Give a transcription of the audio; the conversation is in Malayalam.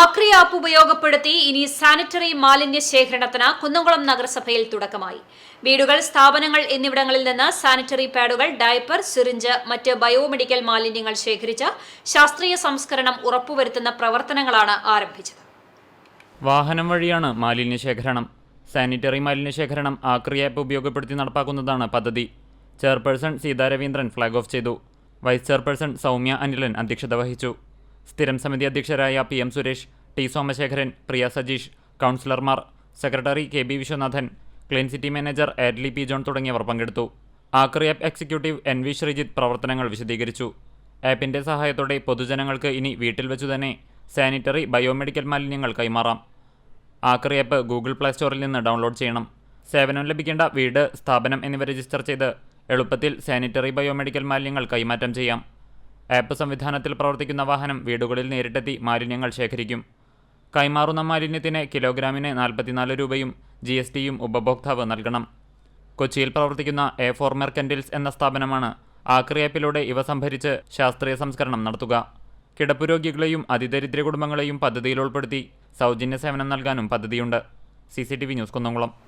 ആക്രി ആപ്പ് ഉപയോഗപ്പെടുത്തി ഇനി സാനിറ്ററി മാലിന്യ ശേഖരണത്തിന് കുന്നംകുളം നഗരസഭയിൽ തുടക്കമായി. വീടുകൾ സ്ഥാപനങ്ങൾ എന്നിവിടങ്ങളിൽ നിന്ന് സാനിറ്ററി പാഡുകൾ ഡയപ്പർ സിറിഞ്ച് മറ്റ് ബയോമെഡിക്കൽ മാലിന്യങ്ങൾ ശേഖരിച്ച് ശാസ്ത്രീയ സംസ്കരണം ഉറപ്പുവരുത്തുന്ന പ്രവർത്തനങ്ങളാണ് ആരംഭിച്ചത്. വാഹനം വഴിയാണ് മാലിന്യ ശേഖരണം. സാനിറ്ററി മാലിന്യ ശേഖരണം ആക്രി ആപ്പ് ഉപയോഗപ്പെടുത്തി നടപ്പാക്കുന്നതാണ് പദ്ധതി. Chairperson Seetha Raveendran flag off ചെയ്തു. വൈസ് ചെയർപേഴ്സൺ സൗമ്യ അനിലൻ അധ്യക്ഷത വഹിച്ചു. സ്ഥിരം സമിതി അധ്യക്ഷരായ P M Suresh T Somasekharan Priya Sajeesh കൗൺസിലർമാർ secretary K B Viswanathan clean city manager Adley P John തുടങ്ങിയവർ പങ്കെടുത്തു. Aakri app executive N V Sreejith പ്രവർത്തനങ്ങൾ വിശദീകരിച്ചു. ആപ്പിന്റെ സഹായത്തോടെ പൊതുജനങ്ങൾക്ക് ഇനി വീട്ടിൽ വെച്ചു തന്നെ സാനിറ്ററി ബയോമെഡിക്കൽ മാലിന്യങ്ങൾ കൈമാറാം. ആക്രി ആപ്പ് ഗൂഗിൾ പ്ലേ സ്റ്റോറിൽ നിന്ന് ഡൗൺലോഡ് ചെയ്യണം. സേവനം ലഭിക്കേണ്ട വീട് സ്ഥാപനം എന്നിവ രജിസ്റ്റർ ചെയ്ത് എളുപ്പത്തിൽ സാനിറ്ററി ബയോമെഡിക്കൽ മാലിന്യങ്ങൾ കൈമാറ്റം ചെയ്യാം. ആപ്പ് സംവിധാനത്തിൽ പ്രവർത്തിക്കുന്ന വാഹനം വീടുകളിൽ നേരിട്ടെത്തി മാലിന്യങ്ങൾ ശേഖരിക്കും. കൈമാറുന്ന മാലിന്യത്തിന് കിലോഗ്രാമിന് നാൽപ്പത്തിനാല് രൂപയും ജി എസ് ടിയും ഉപഭോക്താവ് നൽകണം. കൊച്ചിയിൽ പ്രവർത്തിക്കുന്ന എ ഫോർ മെർക്കൻഡിൽസ് എന്ന സ്ഥാപനമാണ് ആക്രി ആപ്പിലൂടെ ഇവ സംഭരിച്ച് ശാസ്ത്രീയ സംസ്കരണം നടത്തുക. കിടപ്പുരോഗികളെയും അതിദരിദ്ര കുടുംബങ്ങളെയും പദ്ധതിയിൽ ഉൾപ്പെടുത്തി സൗജന്യ സേവനം നൽകാനും പദ്ധതിയുണ്ട്. C news Kunnamkulam.